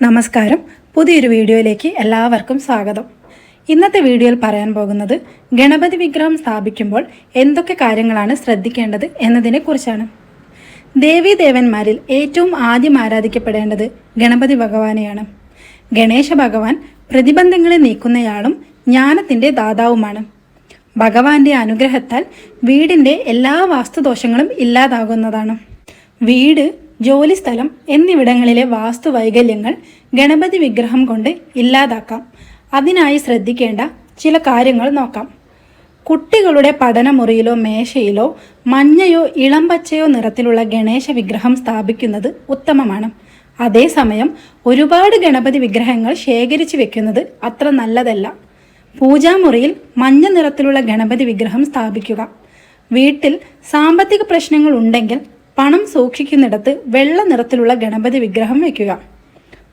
നമസ്കാരം. പുതിയൊരു വീഡിയോയിലേക്ക് എല്ലാവർക്കും സ്വാഗതം. ഇന്നത്തെ വീഡിയോയിൽ പറയാൻ പോകുന്നത് ഗണപതി വിഗ്രഹം സ്ഥാപിക്കുമ്പോൾ എന്തൊക്കെ കാര്യങ്ങളാണ് ശ്രദ്ധിക്കേണ്ടത് എന്നതിനെക്കുറിച്ചാണ് ദേവീദേവന്മാരിൽ ഏറ്റവും ആദ്യം ആരാധിക്കപ്പെടേണ്ടത് ഗണപതി ഭഗവാനെയാണ്. ഗണേശ ഭഗവാൻ പ്രതിബന്ധങ്ങളെ നീക്കുന്നയാളും ജ്ഞാനത്തിന്റെ ദാതാവുമാണ്. ഭഗവാന്റെ അനുഗ്രഹത്താൽ വീടിന്റെ എല്ലാ വാസ്തുദോഷങ്ങളും ഇല്ലാതാകുന്നതാണ്. വീട് ജോലിസ്ഥലം എന്നിവിടങ്ങളിലെ വാസ്തു വൈകല്യങ്ങൾ ഗണപതി വിഗ്രഹം കൊണ്ട് ഇല്ലാതാക്കാം. അതിനായി ശ്രദ്ധിക്കേണ്ട ചില കാര്യങ്ങൾ നോക്കാം. കുട്ടികളുടെ പഠനമുറിയിലോ മേശയിലോ മഞ്ഞയോ ഇളം പച്ചയോ നിറത്തിലുള്ള ഗണേശ വിഗ്രഹം സ്ഥാപിക്കുന്നത് ഉത്തമമാണ്. അതേസമയം ഒരുപാട് ഗണപതി വിഗ്രഹങ്ങൾ ശേഖരിച്ചു വെക്കുന്നത് അത്ര നല്ലതല്ല. പൂജാമുറിയിൽ മഞ്ഞ നിറത്തിലുള്ള ഗണപതി വിഗ്രഹം സ്ഥാപിക്കുക. വീട്ടിൽ സാമ്പത്തിക പ്രശ്നങ്ങൾ ഉണ്ടെങ്കിൽ പണം സൂക്ഷിക്കുന്നിടത്ത് വെള്ള നിറത്തിലുള്ള ഗണപതി വിഗ്രഹം വയ്ക്കുക.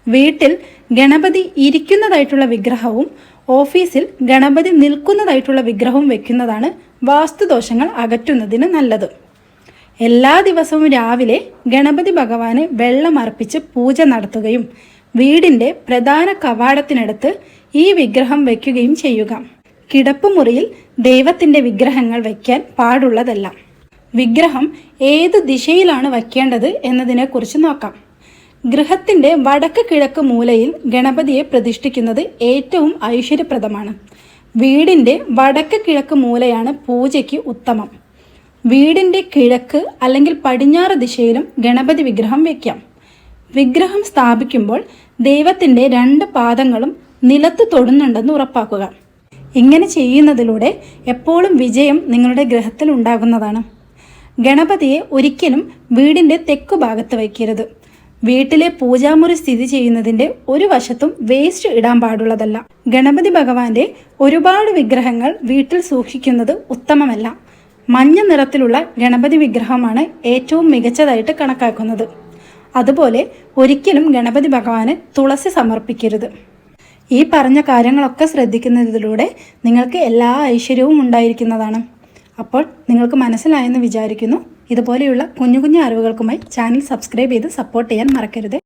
വീട്ടിൽ ഗണപതി ഇരിക്കുന്നതായിട്ടുള്ള വിഗ്രഹവും ഓഫീസിൽ ഗണപതി നിൽക്കുന്നതായിട്ടുള്ള വിഗ്രഹവും വെക്കുന്നതാണ് വാസ്തുദോഷങ്ങൾ അകറ്റുന്നതിന് നല്ലത്. എല്ലാ ദിവസവും രാവിലെ ഗണപതി ഭഗവാന് വെള്ളമർപ്പിച്ച് പൂജ നടത്തുകയും വീടിന്റെ പ്രധാന കവാടത്തിനടുത്ത് ഈ വിഗ്രഹം വയ്ക്കുകയും ചെയ്യുക. കിടപ്പുമുറിയിൽ ദൈവത്തിന്റെ വിഗ്രഹങ്ങൾ വയ്ക്കാൻ പാടുള്ളതല്ല. വിഗ്രഹം ഏത് ദിശയിലാണ് വയ്ക്കേണ്ടത് എന്നതിനെക്കുറിച്ച് നോക്കാം. ഗൃഹത്തിന്റെ വടക്ക് കിഴക്ക് മൂലയിൽ ഗണപതിയെ പ്രതിഷ്ഠിക്കുന്നത് ഏറ്റവും ഐശ്വര്യപ്രദമാണ്. വീടിന്റെ വടക്ക് കിഴക്ക് മൂലയാണ് പൂജയ്ക്ക് ഉത്തമം. വീടിന്റെ കിഴക്ക് അല്ലെങ്കിൽ പടിഞ്ഞാറ് ദിശയിലും ഗണപതി വിഗ്രഹം വയ്ക്കാം. വിഗ്രഹം സ്ഥാപിക്കുമ്പോൾ ദൈവത്തിന്റെ രണ്ട് പാദങ്ങളും നിലത്ത് തൊടുന്നുണ്ടെന്ന് ഉറപ്പാക്കുക. ഇങ്ങനെ ചെയ്യുന്നതിലൂടെ എപ്പോഴും വിജയം നിങ്ങളുടെ ഗ്രഹത്തിൽ ഉണ്ടാകുന്നതാണ്. ഗണപതിയെ ഒരിക്കലും വീടിന്റെ തെക്കു ഭാഗത്ത് വയ്ക്കരുത്. വീട്ടിലെ പൂജാമുറി സ്ഥിതി ചെയ്യുന്നതിന്റെ ഒരു വശത്തും വേസ്റ്റ് ഇടാൻ പാടുള്ളതല്ല. ഗണപതി ഭഗവാന്റെ ഒരുപാട് വിഗ്രഹങ്ങൾ വീട്ടിൽ സൂക്ഷിക്കുന്നത് ഉത്തമമല്ല. മഞ്ഞ നിറത്തിലുള്ള ഗണപതി വിഗ്രഹമാണ് ഏറ്റവും മികച്ചതായിട്ട് കണക്കാക്കുന്നത്. അതുപോലെ ഒരിക്കലും ഗണപതി ഭഗവാന് തുളസി സമർപ്പിക്കരുത്. ഈ പറഞ്ഞ കാര്യങ്ങളൊക്കെ ശ്രദ്ധിക്കുന്നതിലൂടെ നിങ്ങൾക്ക് എല്ലാ ഐശ്വര്യവും ഉണ്ടായിരിക്കുന്നതാണ്. അപ്പോൾ നിങ്ങൾക്ക് മനസ്സിലായെന്ന് വിചാരിക്കുന്നു. ഇതുപോലെയുള്ള കുഞ്ഞു കുഞ്ഞു അറിവുകൾക്കുമായി ചാനൽ സബ്സ്ക്രൈബ് ചെയ്ത് സപ്പോർട്ട് ചെയ്യാൻ മറക്കരുത്.